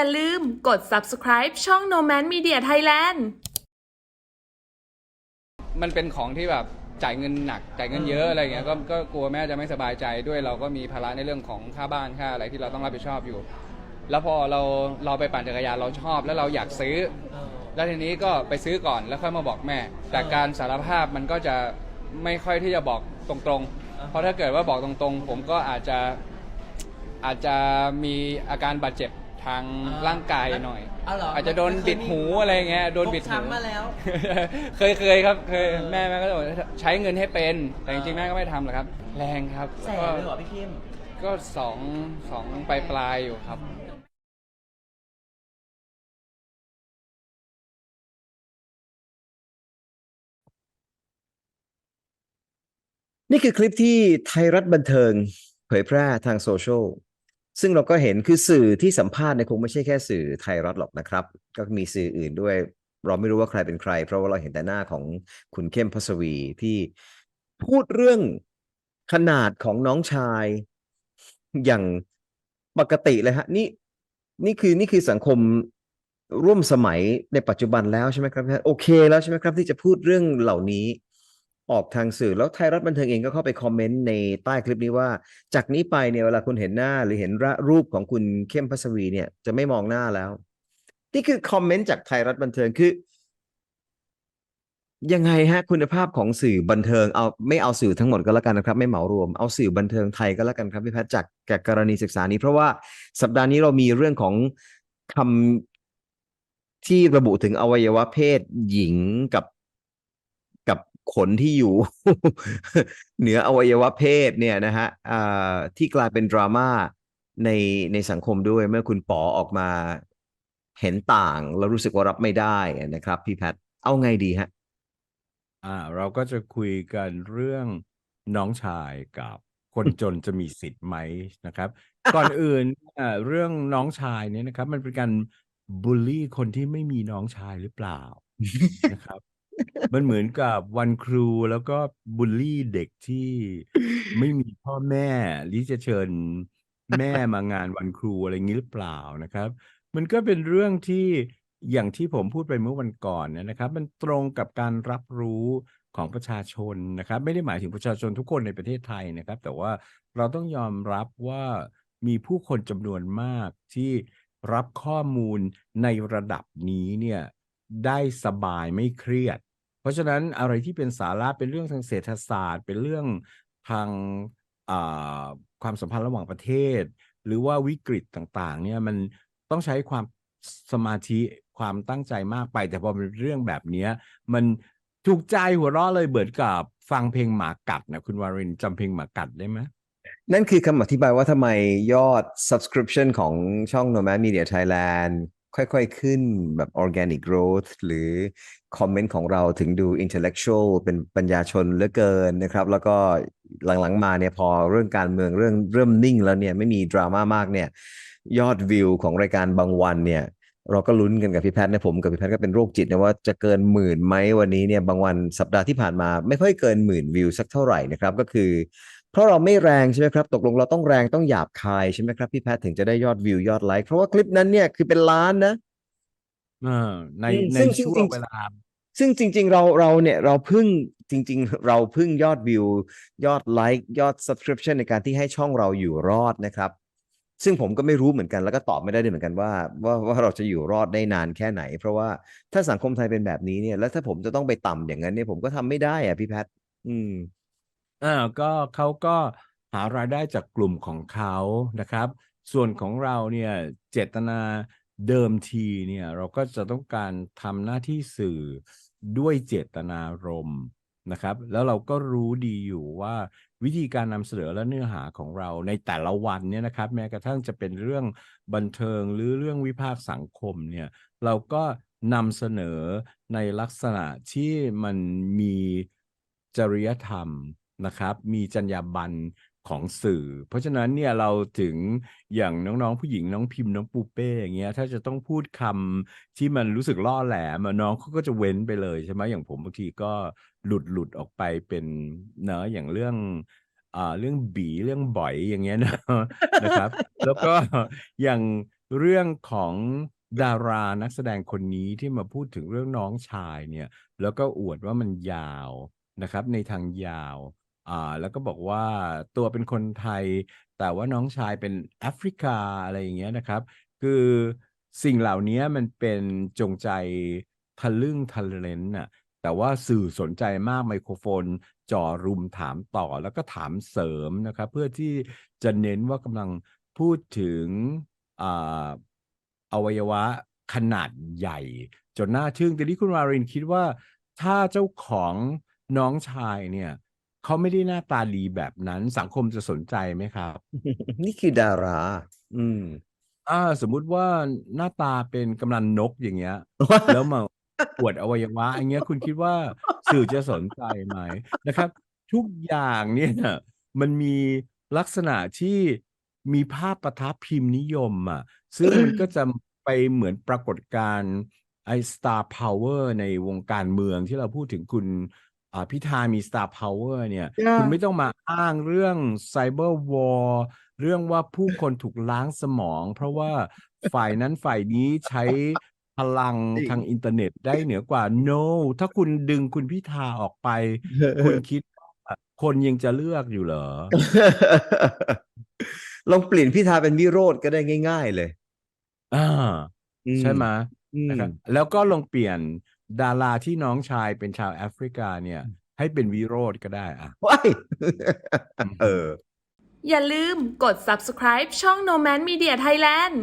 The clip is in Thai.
อย่าลืมกด subscribe ช่อง No Man Media Thailand มันเป็นของที่แบบจ่ายเงินหนักจ่ายเงินเยอะอะไรเงี้ยก็ก็กลัวแม่จะไม่สบายใจด้วยเราก็มีภาระในเรื่องของค่าบ้านค่าอะไรที่เราต้องรับผิดชอบอยู่ แล้วพอเราเราไปปั่นจักรยานเราชอบแล้วเราอยากซื้อ แล้วทีนี้ก็ไปซื้อก่อนแล้วค่อยมาบอกแม่ แต่การสารภาพมันก็จะไม่ค่อยที่จะบอกตรงๆ เพราะถ้าเกิดว่าบอกตรงๆ ผมก็อาจจะอาจจะมีอาการบาดเจ็บ ทางร่างกายหน่อย เอาเหรออาจจะโดนบิดหูอะไรเงี้ยโดนบิดฟกหูช้ำมาแล้ว เคยเคยครับเคยแม่แม่ก็จะบอกใช้เงินให้เป็นแต่จริงๆแม่ก็ไม่ทำหรอกครับ แรงครับแสนก็เลยเหรอพี่คิมก็สองสองปลายปลายๆอยู่ครับนี่คือคลิปที่ไทยรัฐบันเทิง เผยแพร่ทางโซเชียล ซึ่งเราก็เห็นคือสื่อที่สัมภาษณ์เนี่ยคงไม่ใช่แค่สื่อไทยรัฐหรอกนะครับ ก็มีสื่ออื่นด้วย เราไม่รู้ว่าใครเป็นใคร เพราะว่าเราเห็นแต่หน้าของคุณเข้มพัสวีที่พูดเรื่องขนาดของน้องชายอย่างปกติเลยฮะนี่นี่คือนี่คือสังคมร่วมสมัยในปัจจุบันแล้วใช่ไหมครับ โอเคแล้วใช่ไหมครับ ที่จะพูดเรื่องเหล่านี้ ออกทางสื่อแล้วไทยรัฐบันเทิงเองก็เข้าไปคอมเมนต์ในใต้คลิปนี้ว่า จากนี้ไปเนี่ยเวลาคุณเห็นหน้าหรือเห็นรูปของคุณเข้มพัสวีเนี่ยจะไม่มองหน้าแล้ว นี่คือคอมเมนต์จากไทยรัฐบันเทิงคือ ยังไงฮะคุณภาพของสื่อบันเทิงเอาไม่เอาสื่อทั้งหมดก็แล้วกันนะครับ ไม่เหมารวมเอาสื่อบันเทิงไทยก็แล้วกันครับพี่แพทย์จากจากกรณีศึกษานี้ เพราะว่าสัปดาห์นี้เรามีเรื่องของคำที่ระบุถึงอวัยวะเพศหญิงกับ ขนที่อยู่ เหนืออวัยวะเพศเนี่ยนะฮะอ่าที่กลายเป็นดราม่าในในสังคมด้วยเมื่อคุณป๋อออกมาเห็นต่างแล้วรู้สึกว่ารับไม่ได้นะครับ พี่แพทย์เอาไงดีฮะอ่า เราก็จะคุยกันเรื่องน้องชายกับคนจนจะมีสิทธิ์ไหมนะครับ ก่อนอื่นอ่าเรื่องน้องชายเนี่ยนะครับ มันเป็นการบูลลี่คนที่ไม่มีน้องชายหรือเปล่านะครับ มันเหมือนกับวันครูแล้วก็บูลลี่เด็กที่ไม่มีพ่อแม่หรือจะเชิญแม่มางานวันครูอะไรอย่างนี้หรือเปล่านะครับ มันก็เป็นเรื่องที่อย่างที่ผมพูดไปเมื่อวันก่อนเนยนะครับ มันตรงกับการรับรู้ของประชาชนนะครับ ไม่ได้หมายถึงประชาชนทุกคนในประเทศไทยนะครับ แต่ว่าเราต้องยอมรับว่ามีผู้คนจำนวนมากที่รับข้อมูลในระดับนี้เนี่ยได้สบายไม่เครียด เพราะฉะนั้นอะไรที่เป็นสาระเป็นเรื่องทางเศรษฐศาสตร์ เป็นเรื่องทางความสัมพันธ์ระหว่างประเทศ หรือว่าวิกฤตต่างๆ เนี่ยมันต้องใช้ความสมาธิความตั้งใจมากไป แต่พอเป็นเรื่องแบบนี้มันถูกใจหัวเราะเลยเบิดกับฟังเพลงหมากัดนะคุณวารินจำเพลงหมากัดได้ไหมนั่นคือคำอธิบายว่าทำไมยอด subscription ของช่อง Nomad Media Thailand ค่อยๆ ขึ้นแบบ organic growth หรือคอมเมนต์ของเราถึงดู intellectual เป็นปัญญาชนเหลือเกินนะครับ แล้วก็หลังๆมาเนี่ยพอเรื่องการเมืองเรื่องเริ่มนิ่งแล้วเนี่ยไม่มีดราม่ามากเนี่ยยอดวิวของรายการบางวันเนี่ยเราก็ลุ้นกันกับพี่แพทย์นะผมกับพี่แพทย์ก็เป็นโรคจิตนะว่าจะเกินหมื่นไหมวันนี้เนี่ยบางวันสัปดาห์ที่ผ่านมา ไม่ค่อยเกินหมื่นวิวสักเท่าไหร่นะครับก็คือ เพราะเราไม่แรงใช่ไหมครับ ตกลงเราต้องแรงต้องหยาบคายใช่ไหมครับพี่แพทย์ถึงจะได้ยอดวิวยอดไลค์เพราะว่าคลิปนั้นเนี่ยคือเป็นล้านนะเออในอืมในซึ่งช่วจริงงๆเวลาซึ่งจริง ๆ เราเราเนี่ยเราพึ่งจริง ๆ เราพึ่งยอดวิว ยอดไลค์ยอด subscription ในการที่ให้ช่องเราอยู่รอดนะครับ ซึ่งผมก็ไม่รู้เหมือนกันแล้วก็ตอบไม่ได้ด้วยเหมือนกันว่าว่าว่าเราจะอยู่รอดได้นานแค่ไหน เพราะว่าถ้าสังคมไทยเป็นแบบนี้เนี่ย แล้วถ้าผมจะต้องไปต่ำอย่างนั้นเนี่ยผมก็ทำไม่ได้อะพี่แพทย์อืม อ่าก็เขาก็หารายได้จากกลุ่มของเขานะครับ ส่วนของเราเนี่ยเจตนาเดิมทีเนี่ยเราก็จะต้องการทำหน้าที่สื่อด้วยเจตนารมณ์นะครับ แล้วเราก็รู้ดีอยู่ว่าวิธีการนำเสนอและเนื้อหาของเราในแต่ละวันเนี่ยนะครับ แม้กระทั่งจะเป็นเรื่องบันเทิงหรือเรื่องวิพากษ์สังคมเนี่ยเราก็นำเสนอในลักษณะที่มันมีจริยธรรม นะครับ มีจรรยาบรรณของสื่อ เพราะฉะนั้นเนี่ยเราถึงอย่างน้องๆ ผู้หญิงน้องพิมพ์น้องปูเป้อย่างเงี้ยถ้าจะต้องพูดคำที่มันรู้สึกล่อแหลมน้องเขาก็จะเว้นไปเลยใช่ไหมอย่างผมบางทีก็หลุดหลุดออกไปเป็นเนอะอย่างเรื่องอ่าเรื่องบีเรื่องบ่อยอย่างเงี้ยนะนะครับ แล้วก็อย่างเรื่องของดารานักแสดงคนนี้ที่มาพูดถึงเรื่องน้องชายเนี่ย แล้วก็อวดว่ามันยาวนะครับ ในทางยาว อ่า แล้วก็บอกว่าตัวเป็นคนไทย แต่ว่าน้องชายเป็นแอฟริกาอะไรอย่างเงี้ยนะครับ คือสิ่งเหล่านี้มันเป็นจงใจทะลึ่งทะเลนน่ะแต่ว่าสื่อสนใจมากไมโครโฟนจ่อรุมถามต่อแล้วก็ถามเสริมนะครับ เพื่อที่จะเน้นว่ากำลังพูดถึงออวัยวะขนาดใหญ่ จนน่าทึ่งแต่ที่คุณวารินคิดว่า ถ้าเจ้าของน้องชายเนี่ย เขาไม่ได้หน้าตาดีแบบนั้นสังคมจะสนใจไหมครับ นี่คือดารา อืม อ่า สมมุติว่าหน้าตาเป็นกำนันนกอย่างเงี้ย แล้วมาอวดอวัยวะอย่างเงี้ยคุณคิดว่าสื่อจะสนใจไหมนะครับ ทุกอย่างเนี่ยมันมีลักษณะที่มีภาพประทับพิมพ์นิยมอะ ซึ่งมันก็จะไปเหมือนปรากฏการณ์ไอ้ star power ในวงการเมืองที่เราพูดถึงคุณอ่า พิธามี star power เนี่ย คุณไม่ต้องมาอ้างเรื่อง cyber war เรื่องว่าผู้คนถูกล้างสมอง เพราะว่าฝ่ายนั้นฝ่ายนี้ใช้พลังจริงทางอินเทอร์เน็ตได้เหนือกว่า no ถ้าคุณดึงคุณพิธาออกไป คุณคิดว่าคนยังจะเลือกอยู่เหรอ ลองเปลี่ยนพิธาเป็นวิโรธก็ได้ง่าย ๆเลย อ่าอืใช่ไหมอืมนะครับแล้วก็ลองเปลี่ยน ดาราที่น้องชายเป็นชาวแอฟริกาเนี่ย ให้เป็นวิโรธก็ได้อะว้ายเออ อย่าลืมกด subscribe ช่อง No Man Media Thailand